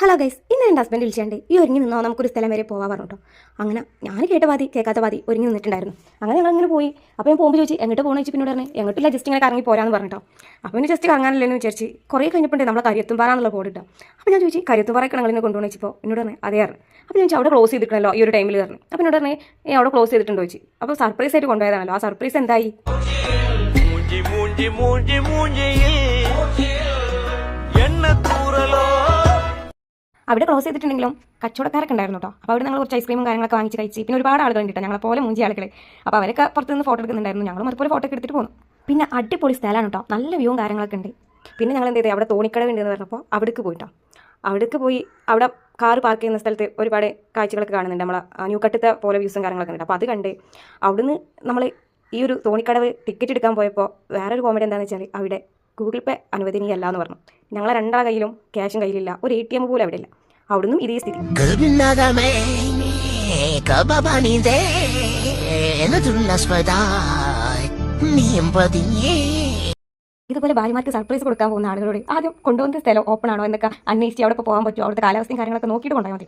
Hello guys ഇന്ന് എന്റെ husband വിളിച്ചാണ്ട് ഈ ഒരുങ്ങി നിന്നോ? നമുക്കൊരു സ്ഥലം വരെ പോകാൻ പറഞ്ഞിട്ടോ. അങ്ങനെ ഞാൻ കേട്ട പാതി കേൾക്കാത്ത പാതി ഒരുങ്ങി നിന്നിട്ടുണ്ടായിരുന്നു. അങ്ങനെ ഞങ്ങൾ അങ്ങനെ പോയി. അപ്പോൾ ഞാൻ പോകുമ്പോൾ ചോദിച്ചു എങ്ങോട്ട് പോകണമെന്ന് ചോദിച്ചു പിന്നോട് പറഞ്ഞു എങ്ങോട്ടില്ല ജസ്റ്റ് ഇങ്ങനെ കറങ്ങി പോരാന്ന് പറഞ്ഞിട്ടോ. അപ്പോൾ പിന്നെ ജസ്റ്റ് കറങ്ങാനല്ലോ എന്ന് വിചാരിച്ച് കുറേ കഴിഞ്ഞപ്പോൾ നമ്മളെ കരിയത്തുംപാറ എന്നുള്ള പോയിട്ടോ അപ്പോൾ ഞാൻ ചോദിച്ചു കരിയത്തുംപാറയൊക്കെ ഞങ്ങൾ ഇങ്ങനെ കൊണ്ടുപോകണം വെച്ചപ്പോൾ എന്നോട് പറഞ്ഞു അതേ അപ്പോൾ ഞാൻ ചോദിച്ചു അവിടെ ക്ലോസ് ചെയ്തിട്ടുണ്ടല്ലോ ഈ ഒരു ടൈമിൽ പറഞ്ഞു. അപ്പോൾ എന്നോട് പറഞ്ഞു ഏ അവിടെ ക്ലോസ് ചെയ്തിട്ടുണ്ടോ? ചോദിച്ചു. അപ്പോൾ സർപ്രൈസ് ആയിട്ട് കൊണ്ടുപോയതാണല്ലോ. ആ സർപ്രൈസ് എന്തായി? മൂഞ്ചി മൂഞ്ചി മൂഞ്ചി അവിടെ ക്ലോസ് ചെയ്തിട്ടുണ്ടെങ്കിലും കച്ചവടക്കാരൊക്കെ ഉണ്ടായിരുന്നു കേട്ടോ അപ്പോൾ അവിടെ ഞങ്ങൾ കുറച്ച് ഐസ്ക്രീമും കാര്യങ്ങളൊക്കെ വാങ്ങിച്ച് കഴിച്ച്. പിന്നെ ഒരുപാട് ആളുകൾ ഉണ്ട് ഞങ്ങളെ പോലെ മൂഞ്ചി ആളുകൾ അപ്പോൾ അവരൊക്കെ പുറത്തുനിന്ന് ഫോട്ടോ എടുക്കുന്നുണ്ടായിരുന്നു. ഞങ്ങളും അതുപോലെ ഫോട്ടോ എടുത്തിട്ട് പോന്നു. പിന്നെ അടിപൊളി സ്ഥലമാണ് കേട്ടോ നല്ല വ്യൂവും കാര്യങ്ങളൊക്കെ ഉണ്ട്. പിന്നെ ഞങ്ങൾ എന്ത് ചെയ്തത് അവിടെ തോണിക്കടവ് ഉണ്ടെന്ന് പറഞ്ഞപ്പോൾ അവിടേക്ക് പോയിട്ടോ അവിടേക്ക് പോയി അവിടെ കാർ പാർക്ക് ചെയ്യുന്ന സ്ഥലത്ത് ഒരുപാട് കാഴ്ചകളൊക്കെ കാണുന്നുണ്ട്. നമ്മളെ ന്യൂ കട്ടത്തെ പോലെ വ്യൂസും കാര്യങ്ങളൊക്കെ ഉണ്ട്. അപ്പോൾ അത് കണ്ട് അവിടുന്ന് നമ്മൾ ഈ ഒരു തോണിക്കടവ് ടിക്കറ്റ് എടുക്കാൻ പോയപ്പോൾ വേറൊരു കോമഡി എന്താണെന്ന് വെച്ചാൽ അവിടെ ഗൂഗിൾ പേ അനുവദനീയല്ല എന്ന് പറഞ്ഞു. ഞങ്ങളെ രണ്ടാളെ കയ്യിലും ക്യാഷും കയ്യിലില്ല. ഒരു എ ടി എം പോലും അവിടെ ഇല്ല. അവിടുന്നും ഇതേ സ്ഥിതി. ഇതുപോലെ ഭാര്യമാർക്ക് സർപ്രൈസ് കൊടുക്കാൻ പോകുന്ന ആളുകളോട് ആദ്യം കൊണ്ടുവന്ന സ്ഥലം ഓപ്പൺ ആണോ എന്നൊക്കെ അന്വേഷിച്ച് അവിടെ പോകാൻ പറ്റുമോ? അവിടുത്തെ കാലാവസ്ഥയും കാര്യങ്ങളൊക്കെ നോക്കിയിട്ട് കൊണ്ടുപോയാൽ മതി